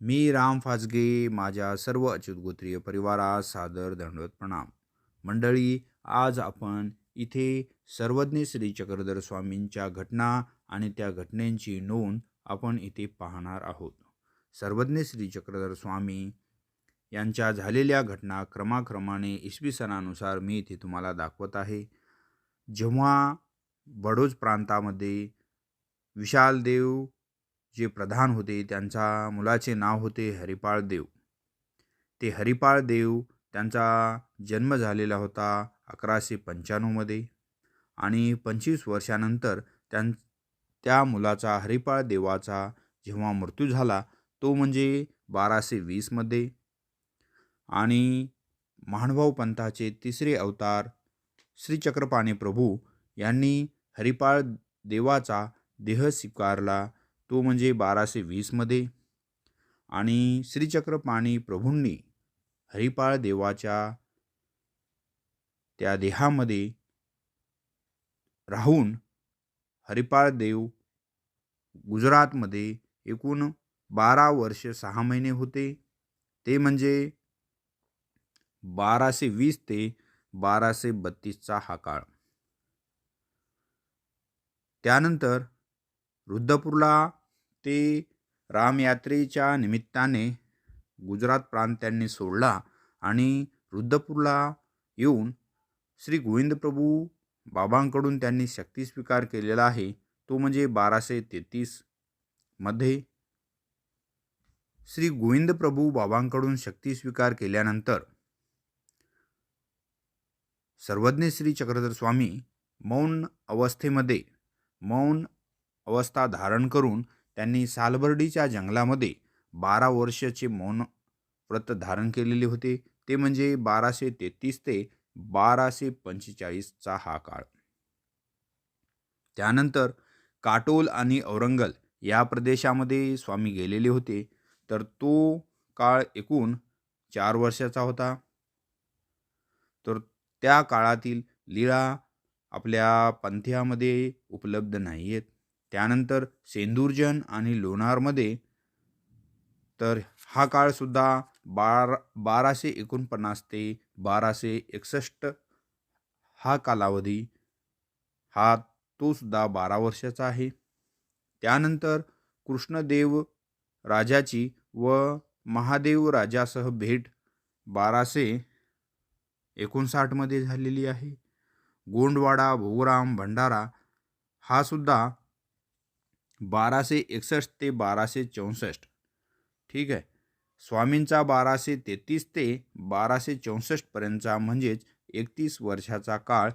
मी राम फाजगे माझ्या सर्व अच्युतगोत्रीय परिवारास सादर दंडवत प्रणाम. मंडळी आज आपण इथे सर्वज्ञ श्री चक्रधर स्वामींच्या घटना आणि त्या घटनेची नोंद आपण इथे पाहणार आहोत. सर्वज्ञ श्री चक्रधर स्वामी यांच्या झालेल्या घटना क्रमाक्रमाने इसवी सणानुसार मी इथे तुम्हाला दाखवत आहे. जेव्हा बडोज प्रांतामध्ये विशाल देव जे प्रधान होते त्यांच्या मुलाचे नाव होते हरिपाळ देव. ते हरिपाळ देव त्यांचा जन्म झालेला होता अकराशे पंच्याण्णवमध्ये आणि पंचवीस वर्षानंतर त्यां त्या मुलाचा हरिपाळ देवाचा जेव्हा मृत्यू झाला तो म्हणजे बाराशे वीसमध्ये आणि महानुभाव पंथाचे तिसरे अवतार श्री चक्रपाणी प्रभू यांनी हरिपाळ देवाचा देह स्वीकारला तो म्हणजे बाराशे वीसमध्ये आणि श्रीचक्रपाणी प्रभूंनी हरिपाळ देवाच्या त्या देहामध्ये राहून हरिपाळ देव गुजरातमध्ये एकूण बारा वर्ष सहा महिने होते. ते म्हणजे बाराशे वीस ते बाराशे बत्तीसचा हा काळ. त्यानंतर रुद्रपूरला ते रामयात्रेच्या निमित्ताने गुजरात प्रांत त्यांनी सोडला आणि रुद्रपूरला येऊन श्री गोविंदप्रभू बाबांकडून त्यांनी शक्ती स्वीकार केलेला आहे. तो म्हणजे बाराशे तेहतीसमध्ये श्री गोविंदप्रभू बाबांकडून शक्ती स्वीकार केल्यानंतर सर्वज्ञ श्री चक्रधर स्वामी मौन अवस्थेमध्ये मौन अवस्था धारण करून त्यांनी सालबर्डीच्या जंगलामध्ये बारा वर्षाचे मौन व्रत धारण केलेले होते. ते म्हणजे बाराशे तेहतीस ते बाराशे पंचेचाळीसचा हा काळ. त्यानंतर काटोल आणि औरंगल या प्रदेशामध्ये स्वामी गेलेले होते. तर तो काळ एकूण चार वर्षाचा होता. तर त्या काळातील लीळा आपल्या पंथ्यामध्ये उपलब्ध नाही आहेत त्यानंतर सेंदूरजन आणि लोणारमध्ये तर हा काळसुद्धा बार बाराशे एकोणपन्नास ते बाराशे एकसष्ट हा कालावधी हा तोसुद्धा बारा वर्षाचा आहे. त्यानंतर कृष्णदेव राजाची व महादेव राजासह भेट बाराशे एकोणसाठमध्ये झालेली आहे. गोंडवाडा भोगराम भंडारा हा सुद्धा बाराशे एकसष्ट ते बाराशे चौसष्ट. ठीक आहे? स्वामींचा बाराशे तेहतीस ते बाराशे चौसष्टपर्यंतचा म्हणजेच एकतीस वर्षाचा काळ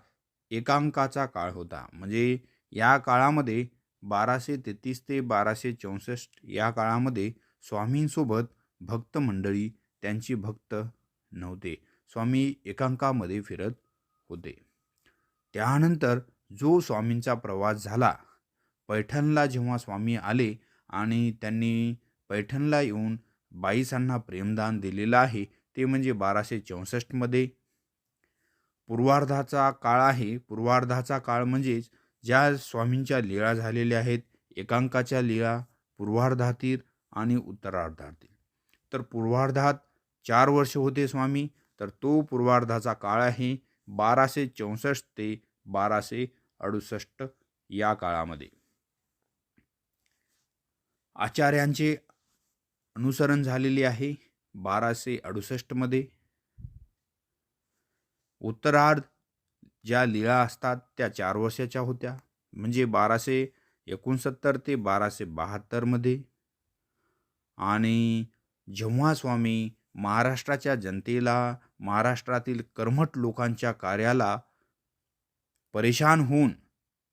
एकांकाचा काळ होता. म्हणजे या काळामध्ये बाराशे तेहतीस ते बाराशे चौसष्ट या काळामध्ये स्वामींसोबत भक्त मंडळी त्यांची भक्त नव्हते. स्वामी एकांकामध्ये फिरत होते. त्यानंतर जो स्वामींचा प्रवास झाला पैठणला जेव्हा स्वामी आले आणि त्यांनी पैठणला येऊन बाईसांना प्रेमदान दिलेलं आहे ते म्हणजे बाराशे चौसष्टमध्ये पूर्वार्धाचा काळ आहे. पूर्वार्धाचा काळ म्हणजेच ज्या स्वामींच्या लीळा झालेल्या आहेत एकांकाच्या लीळा पूर्वार्धातील आणि उत्तरार्धातील. तर पूर्वार्धात चार वर्ष होते स्वामी तर तो पूर्वार्धाचा काळ आहे बाराशे चौसष्ट ते बाराशे अडुसष्ट या काळामध्ये. आचार्यांचे अनुसरण झालेले आहे बाराशे अडुसष्टमध्ये उत्तरार्ध ज्या लीळा असतात त्या चार वर्षाच्या होत्या. म्हणजे बाराशे एकोणसत्तर ते बाराशे बहात्तरमध्ये आणि जेव्हा स्वामी महाराष्ट्राच्या जनतेला महाराष्ट्रातील कर्मठ लोकांच्या कार्याला परेशान होऊन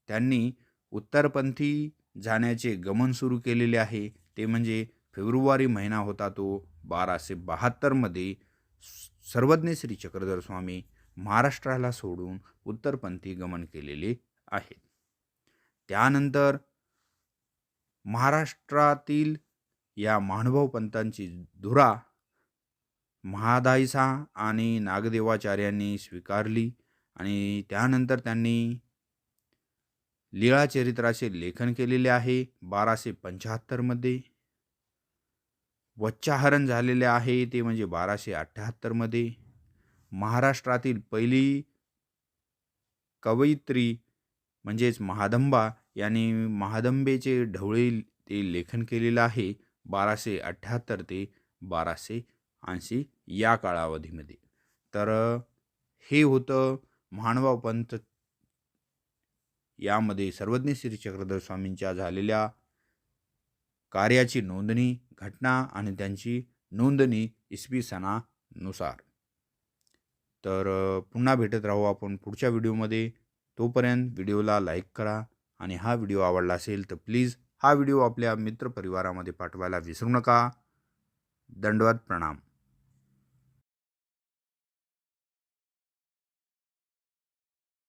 त्यांनी उत्तरपंथी जाण्याचे गमन सुरू केलेले आहे. ते म्हणजे फेब्रुवारी महिना होता तो बाराशे बहात्तरमध्ये सर्वज्ञ श्री चक्रधर स्वामी महाराष्ट्राला सोडून उत्तरपंथी गमन केलेले आहेत. त्यानंतर महाराष्ट्रातील या महानुभाव पंतांची धुरा महादाईसा आणि नागदेवाचार्यांनी स्वीकारली आणि त्यानंतर त्यांनी लीळाचरित्राचे लेखन केलेले आहे बाराशे पंच्याहत्तरमध्ये वच्चाहरण झालेले आहे ते म्हणजे बाराशे अठ्ठ्याहत्तरमध्ये महाराष्ट्रातील पहिली कवयित्री म्हणजेच महादंबा यांनी महादंबेचे ढवळे ते लेखन केलेलं आहे बाराशे अठ्ठ्याहत्तर ते बाराशे ऐंशी या कालावधीमध्ये. तर हे होतं महानुभाव पंत यामध्ये सर्वज्ञ श्री चक्रधर स्वामींच्या झालेल्या कार्याची नोंदणी घटना आणि त्यांची नोंदणी इसवी सणानुसार. तर पुन्हा भेटत राहू आपण पुढच्या व्हिडिओमध्ये. तोपर्यंत व्हिडिओला लाईक करा आणि हा व्हिडिओ आवडला असेल तर प्लीज हा व्हिडिओ आपल्या मित्रपरिवारामध्ये पाठवायला विसरू नका. दंडवत प्रणाम.